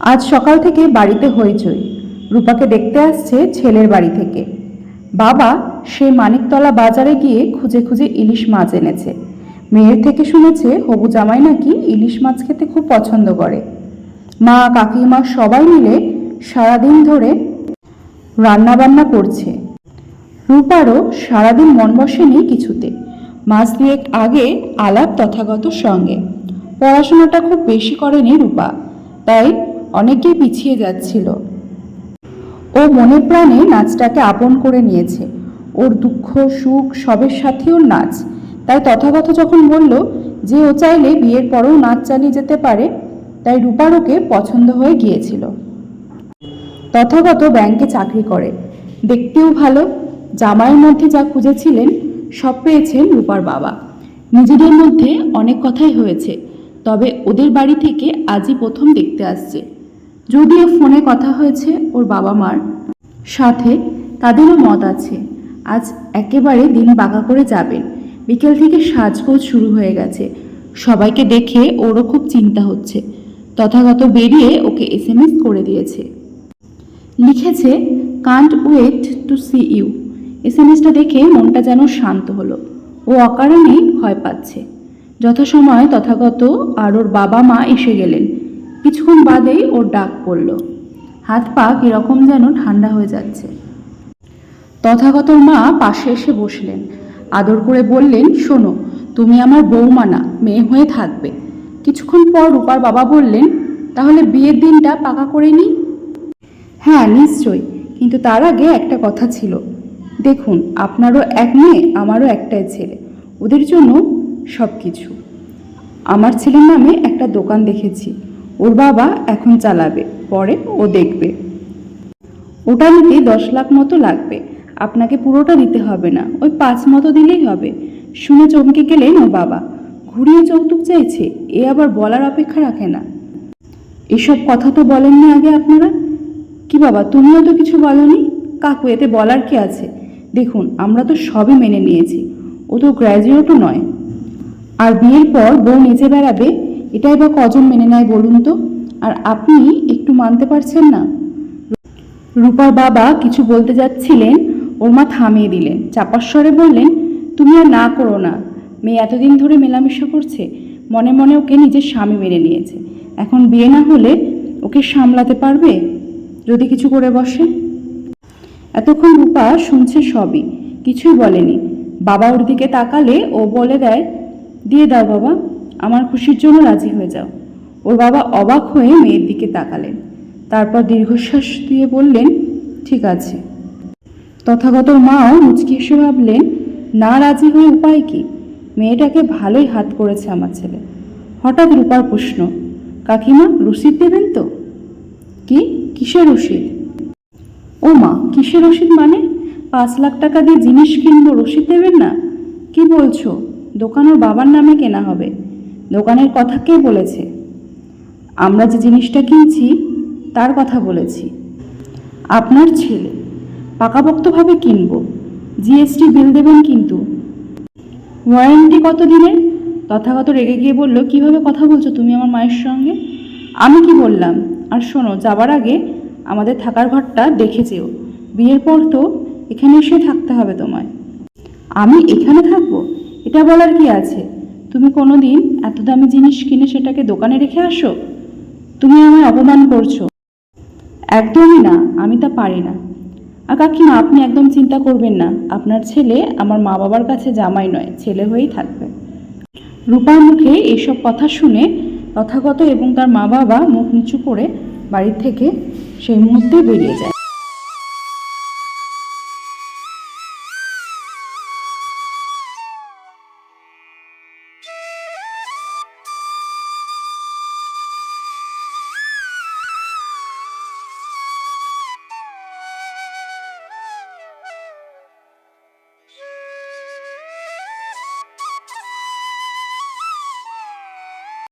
আজ সকাল থেকে বাড়িতে হইচই। রূপাকে দেখতে আসছে ছেলের বাড়ি থেকে। বাবা সে মানিকতলা বাজারে গিয়ে খুঁজে খুঁজে ইলিশ মাছ এনেছে। মেয়ের থেকে শুনেছে হবু জামাই নাকি ইলিশ মাছ খেতে খুব পছন্দ করে। মা, কাকিমা সবাই মিলে সারাদিন ধরে রান্না বান্না করছে। রূপারও সারাদিন মন বসেনি কিছুতে। মাস দুয়েক আগে আলাপ তথাগত সঙ্গে। পড়াশোনাটা খুব বেশি করেনি রূপা। তাই অনেকেই পিছিয়ে যাচ্ছিল। ও মনে প্রাণে নাচটাকে আপন করে নিয়েছে। ওর দুঃখ, সুখ, সবের সাথে ওর নাচ। তাই তথাগত যখন বলল যে ও চাইলে বিয়ের পরেও নাচ চালিয়ে যেতে পারে, তাই রূপার ওকে পছন্দ হয়ে গিয়েছিল। তথাগত ব্যাংকে চাকরি করে। দেখতেও ভালো, জামাইয়ের মধ্যে যা খুঁজেছিলেন, সব পেয়েছেন রূপার বাবা। নিজেদের মধ্যে অনেক কথাই হয়েছে, তবে ওদের বাড়ি থেকে আজই প্রথম দেখতে আসছে। যদিও ফোনে কথা হয়েছে ওর বাবা মার। সাথে তাদেরও মত আছে। আজ একেবারে দিন বাঁকা করে যাবেন বিকেল থেকে সাজগোজ শুরু হয়ে গেছে। সবাইকে দেখে ওরও খুব চিন্তা হচ্ছে। তথাগত বেরিয়ে ওকে এস এম এস করে দিয়েছে। লিখেছে can't wait to see you এসএমএসটা দেখে মনটা যেন শান্ত হলো। ও অকারণেই ভয় পাচ্ছে। যথাসময় তথাগত আর ওর বাবা মা এসে গেলেন। কিছুক্ষণ বাদেই ওর ডাক পড়ল। হাত পা কীরকম যেন ঠান্ডা হয়ে যাচ্ছে। তথাগতর মা পাশে এসে বসলেন। আদর করে বললেন, শোনো, তুমি আমার বৌমা না, মেয়ে হয়ে থাকবে। কিছুক্ষণ পর রূপার বাবা বললেন, তাহলে বিয়ের দিনটা পাকা করে নিই? হ্যাঁ নিশ্চয়ই। কিন্তু তার আগে একটা কথা ছিল। দেখুন, আপনারও এক মেয়ে, আমারও একটাই ছেলে। ওদের জন্য সব কিছু আমার ছেলের নামে একটা দোকান দেখেছি। ওর বাবা এখন চালাবে, পরে ও দেখবে। ওটা নিতে দশ লাখ মতো লাগবে, আপনাকে পুরোটা দিতে হবে না, ওই পাঁচ মতো দিলেই হবে। শুনে চমকে গেলেন ও বাবা। ঘুরিয়ে যৌতুক চাইছে এ আবার বলার অপেক্ষা রাখে না। এসব কথা তো বলেননি আগে আপনারা? কি বাবা, তুমিও তো কিছু বলনি? কাকু, এতে বলার কি আছে? দেখুন, আমরা তো সবই মেনে নিয়েছি। ও তো গ্র্যাজুয়েটও নয়। আর বিয়ের পর বউ নিজে বেড়াবে এটাই বা কজন মেনে নেয় বলুন তো? আর আপনি একটু মানতে পারছেন না? রূপার বাবা কিছু বলতে যাচ্ছিলেন ওর মা থামিয়ে দিলেন। চাপার স্বরে বললেন, তুমি আর না করো না। মেয়ে এতদিন ধরে মেলামেশা করছে। মনে মনে ওকে নিজের স্বামী মেনে নিয়েছে। এখন বিয়ে না হলে ওকে সামলাতে পারবে? যদি কিছু করে বসে? এতক্ষণ রূপা শুনছে সবই, কিছুই বলেনি। বাবা ওর দিকে তাকালে ও বলে দেয়, দিয়ে দাও বাবা। আমার খুশির জন্য রাজি হয়ে যাও। ওর বাবা অবাক হয়ে মেয়ের দিকে তাকালেন। তারপর দীর্ঘশ্বাস দিয়ে বললেন, ঠিক আছে। তথাগত মাও মুচকি এসে ভাবলেন, না রাজি হয়ে উপায় কি? মেয়েটাকে ভালোই হাত করেছে আমার ছেলে। হঠাৎ রূপার প্রশ্ন, কাকিমা, রসিদ দেবেন তো? কি? কিসের রসিদ? ও মা, কিসের রসিদ মানে? পাঁচ লাখ টাকা দিয়ে জিনিস কিনবো, রসিদ দেবেন না? কি বলছো? দোকান ওর বাবার নামে কেনা হবে। দোকানের কথা কে বলেছে? আমরা যে জিনিসটা কিনছি, তার কথা বলেছি। আপনার ছেলে পাকাপোক্তভাবে কিনবো, জিএসটি বিল দেবেন কিন্তু। ওয়ারেন্টি কত দিনের? তথাগত রেগে গিয়ে বলল, কীভাবে কথা বলছো তুমি আমার মায়ের সঙ্গে? আমি কি বললাম? আর শোনো, যাবার আগে আমাদের থাকার ঘরটা দেখে যেও। বিয়ের পর তো এখানে এসে থাকতে হবে তোমায়। আমি এখানে থাকব? এটা বলার কি আছে? তুমি কোনো দিন এত দামি জিনিস কিনে সেটাকে দোকানে রেখে আসো? তুমি আমায় অপমান করছ। একদমই না, আমি তা পারি না। আর কাকিমা, আপনি একদম চিন্তা করবেন না। আপনার ছেলে আমার মা বাবার কাছে জামাই নয়, ছেলে হয়েই থাকবে। রূপার মুখে এইসব কথা শুনে তথাগত এবং তার মা বাবা মুখ নিচু করে বাড়ি থেকে সেই মুহূর্তে বেরিয়ে যায়।